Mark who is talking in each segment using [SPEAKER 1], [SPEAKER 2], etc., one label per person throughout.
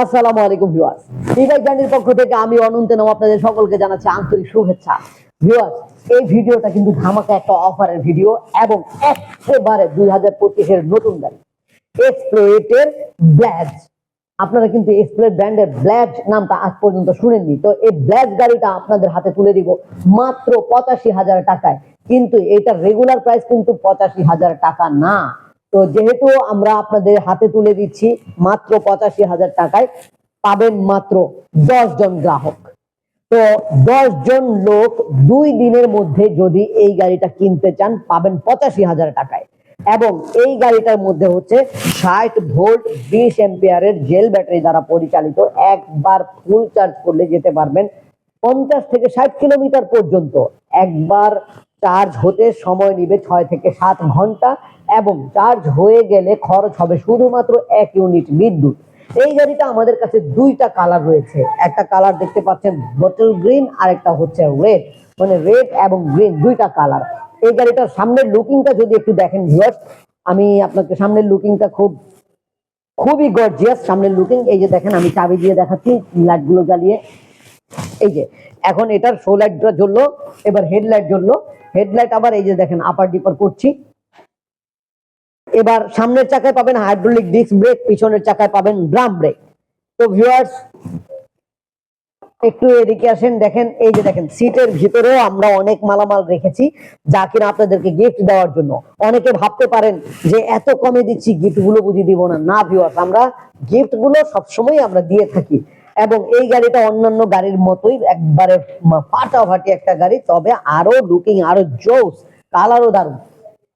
[SPEAKER 1] আসসালামু আলাইকুম, ভিউয়ার্স। ইবাই জার্নির পক্ষ থেকে আমি অনন্ত নাম আপনাদের সকলকে জানাচ্ছি আন্তরিক শুভেচ্ছা। ভিউয়ার্স, এই ভিডিওটা কিন্তু ধামাকা একটা অফারের ভিডিও এবং একেবারে দুই হাজার পঁচিশের নতুন গাড়ি। এক্সপ্লোয়েটের ব্ল্যাজ আপনারা কিন্তু এক্সপ্লোয়েট ব্র্যান্ডের ব্ল্যাজ নামটা আজ পর্যন্ত শুনেননি। তো এই ব্ল্যাজ গাড়িটা আপনাদের হাতে তুলে দিব মাত্র পঁচাশি হাজার টাকায়। কিন্তু এটা রেগুলার প্রাইস কিন্তু পঁচাশি হাজার টাকা না। তো যেহেতু আমরা আপনাদের হাতে তুলে দিচ্ছি মাত্র পঁচাশি হাজার টাকায়, পাবেন মাত্র দশ জন গ্রাহক। তো দশ জন লোক দুই দিনের মধ্যে যদি এই গাড়িটা কিনতে চান, পাবেন পঁচাশি হাজার টাকায়। এবং এই গাড়িটার মধ্যে হচ্ছে ষাট ভোল্ট বিশ এম্পিয়ারের জেল ব্যাটারি দ্বারা পরিচালিত, একবার ফুল চার্জ করলে যেতে পারবেন পঞ্চাশ থেকে ষাট কিলোমিটার পর্যন্ত। একবার চার্জ হতে সময় নিবে ছয় থেকে সাত ঘণ্টা এবং চার্জ হয়ে গেলে খরচ হবে শুধুমাত্র এক ইউনিট বিদ্যুৎ। এই গাড়িটা আমাদের কাছে দুইটা কালার রয়েছে। একটা কালার দেখতে পাচ্ছেন বোতল গ্রিন আর একটা হচ্ছে রেড মানে রেড এবং গ্রিন দুইটা কালার এই গাড়িটার সামনের লুকিংটা যদি একটু দেখেন ভিউয়ার্স আমি আপনাকে সামনের লুকিংটা খুব, খুবই গর্জিয়াস সামনের লুকিং এই যে দেখেন, আমি চাবি দিয়ে দেখাচ্ছি লাইটগুলো জ্বালিয়ে। এই যে, এখন এটার শো লাইটটা জ্বললো, এবার হেডলাইট জ্বললো। হেডলাইট আবার এই যে দেখেন আপার ডিপার করছি। এবার সামনের চাকায় পাবেন হাইড্রোলিক ডিস্ক ব্রেক পিছনের চাকায় পাবেন ড্রাম ব্রেক তো ভিউয়ার্স একটু এদিকে আসেন, দেখেন, এই যে দেখেন সিটের ভিতরেও আমরা অনেক মালামাল রেখেছি, যা কিনা আপনাদেরকে গিফট দেওয়ার জন্য। অনেকে ভাবতে পারেন যে এত কমে দিচ্ছি গিফটগুলো বুঝিয়ে দিব না। না ভিউয়ার্স আমরা গিফটগুলো সবসময় আমরা দিয়ে থাকি। এবং এই গাড়িটা অন্যান্য গাড়ির মতোই একবারে ফাটাফাটি একটা গাড়ি, তবে আরও লুকিং আরও জোস কালারও দারুণ।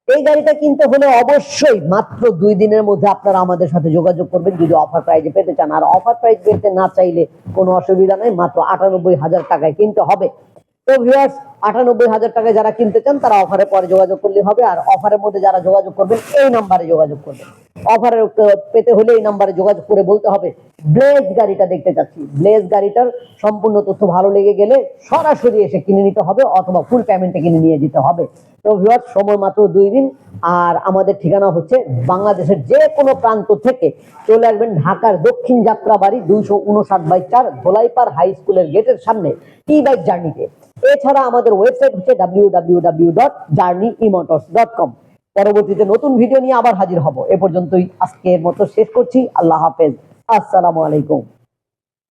[SPEAKER 1] এই গাড়িটা কিনতে হলে অবশ্যই মাত্র দুই দিনের মধ্যে আপনারা আমাদের সাথে যোগাযোগ করবেন। যদি অফার প্রাইজে পেতে চান, আর অফার প্রাইজ পেতে না চাইলে কোনো অসুবিধা নেই, মাত্র আটানব্বই হাজার টাকায় কিনতে হবে। তো ভিউয়ার্স আটানব্বই হাজার টাকায় যারা কিনতে চান, তারা অফারের পরে যোগাযোগ করলে হবে। আর অফারের মধ্যে যারা যোগাযোগ করবেন, এই নাম্বারে যোগাযোগ করবেন। অফারের পেতে হলে এই নাম্বারে যোগাযোগ করে বলতে হবে ব্লেজ গাড়িটা দেখতে চাচ্ছি। ব্লেজ গাড়িটার সম্পূর্ণ তথ্য ভালো লেগে গেলে সরাসরি এসে কিনে নিতে হবে, অথবা ফুল পেমেন্টে কিনে নিয়ে যেতে হবে। তো ভিউয়ার্স সময় মাত্র দুই দিন, আর আমাদের ঠিকানা হচ্ছে বাংলাদেশের যে কোনো প্রান্ত থেকে। চলে আসবেন ঢাকার দক্ষিণ যাত্রাবাড়ি, দুইশো উনষাট বাই চার, ধোলাইপাড় হাই স্কুলের গেটের সামনে টি বাইক জার্নিতে এছাড়া আমাদের ওয়েবসাইট হচ্ছে www.journeyemotors.com পরবর্তীতে নতুন ভিডিও নিয়ে আবার হাজির হব। এ পর্যন্তই আজকের মতো শেষ করছি। আল্লাহ হাফেজ। আসসালামু আলাইকুম।